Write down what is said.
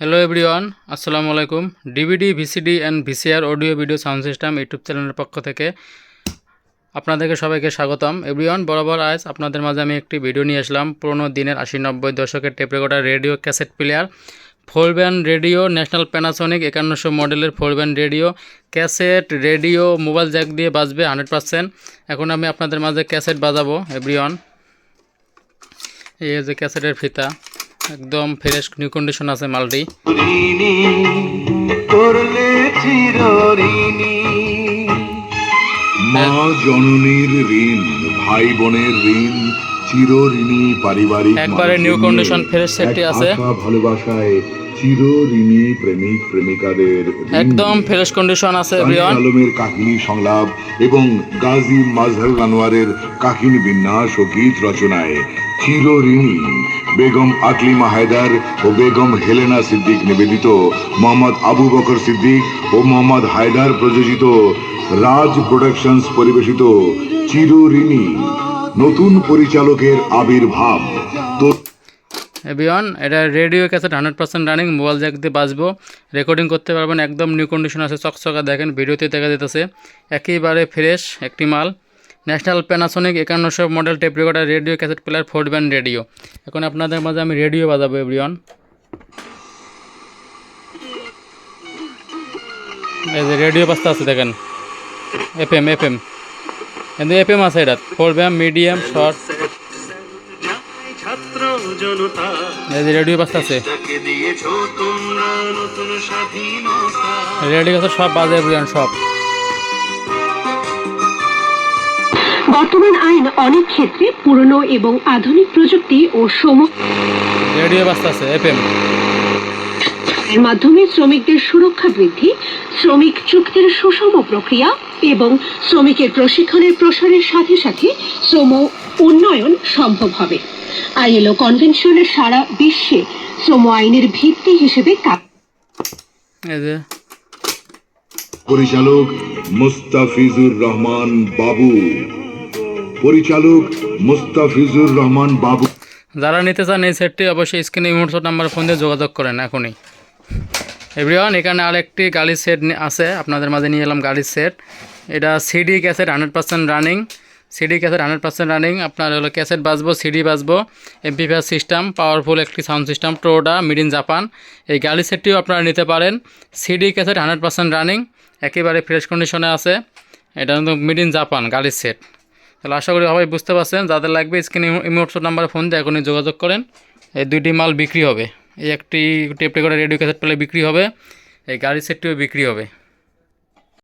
Hello everyone আসসালামু আলাইকুম DVD VCD and VCR audio video sound system YouTube চ্যানেলের পক্ষ থেকে আপনাদেরকে সবাইকে স্বাগতম। এভরিওয়ান বরাবর আজ আপনাদের মাঝে আমি একটি ভিডিও নিয়ে আসলাম। পুরোনো দিনের আশি নব্বই দশকের tape radio cassette player four band radio National Panasonic একান্নশো মডেলের four band radio cassette radio mobile jack দিয়ে বাজবে হান্ড্রেড পার্সেন্ট এখন আমি আপনাদের মাঝে ক্যাসেট বাজাবো এভরিওয়ান এই যে ক্যাসেটের ফিতা। একদম ফ্রেশ নিউ কন্ডিশন আছে মালটি। চিরঋণী। মা জননীর ঋণ ভাই বোনের ঋণ চির ঋণী পারিবারিক একবারে নিউ কন্ডিশন ফ্রেশ সেটটি আছে। ভালোবাসায় চির ঋণী প্রেমিক প্রেমিকাদের একদম ফ্রেশ কন্ডিশন আছে এভরিওয়ান আলমের কাহিনী সংলাপ এবং গাজী মাজহার আনোয়ারের কাহিনী বিন্যাস ও গীত রচনায় চির ঋণী বেগম আকলিমা হায়দার ও বেগম হেলেনা সিদ্দিক নিবেদিত মোহাম্মদ আবু বকর সিদ্দিক ও মোহাম্মদ হায়দার প্রযোজিত রাজ প্রোডাকশনস পরিবেশিত চির ঋণী নতুন পরিচালকের আবির্ভাব। এভরিওয়ান, এটা radio cassette hundred percent running, mobile jack দিয়ে বাজবো। রেকর্ডিং করতে পারবেন একদম নিউ কন্ডিশন আছে, চকচকা দেখেন ভিডিওতে দেখা যেতেছে। একেবারে ফ্রেশ একটি মাল। National Panasonic একান্নশো model tape recorder radio cassette player four band radio. এখন আপনাদের মাঝে আমি রেডিও বাজাবো, এভরিওয়ান। এই যে রেডিও বাজতে আছে, দেখেন। এফ এম এফ এম কিন্তু এফ এম আছে এটা ফোর ব্যাম মিডিয়াম শর্ট জনতা। রেডিও বাজতে আছে। তাকে তোমরা নতুন স্বাধীনতা। রেডিও কথা সব বাজে বুঝান সব। বর্তমান আইন অনেক ক্ষেত্রে পুরনো এবং আধুনিক প্রযুক্তি ও সম রেডিও বাজতে আছে এফ এম মাধ্যমে শ্রমিকদের সুরক্ষা বৃদ্ধি শ্রমিক চুক্তির সুষম প্রক্রিয়া এবং শ্রমিকের প্রশিক্ষণের প্রসারের সাথে সাথে শ্রম উন্নয়ন সম্ভব হবে। আইএলও কনভেনশনের সারা বিশ্বে শ্রম আইনের ভিত্তি হিসেবে কাজ পরিচালক মুস্তাফিজুর রহমান বাবু। পরিচালক মুস্তাফিজুর রহমান বাবু। যারা নিতে চান এই সেটটি অবশ্যই স্ক্রিনে ইমোটসট নাম্বার ফোন দিয়ে যোগাযোগ করেন এখনই। এভরিওয়ান এখানে আরেকটি গাড়ির সেট আছে। আপনাদের মাঝে নিয়ে এলাম গাড়ির সেট এটা CD cassette hundred percent running CD cassette hundred percent running আপনার হলো ক্যাসেট বাজবো সিডি বাজবো এমপিফার সিস্টেম পাওয়ারফুল একটি সাউন্ড সিস্টেম টোডা মিড ইন জাপান এই গাড়ি সেটটিও আপনারা নিতে পারেন। CD cassette hundred percent running একেবারে ফ্রেশ কন্ডিশনে আছে। এটা কিন্তু মিড ইন জাপান গাড়ির সেট তাহলে আশা করি সবাই বুঝতে পারছেন। যাদের লাগবে স্ক্রিনে ইমোটসট নাম্বারে ফোন দিয়ে এখনই যোগাযোগ করেন। এই দুইটি মাল বিক্রি হবে। এই একটি টেপ রেকর্ডার রেডিও ক্যাসেট পেলে বিক্রি হবে। এই গাড়ির সেটটিও বিক্রি হবে।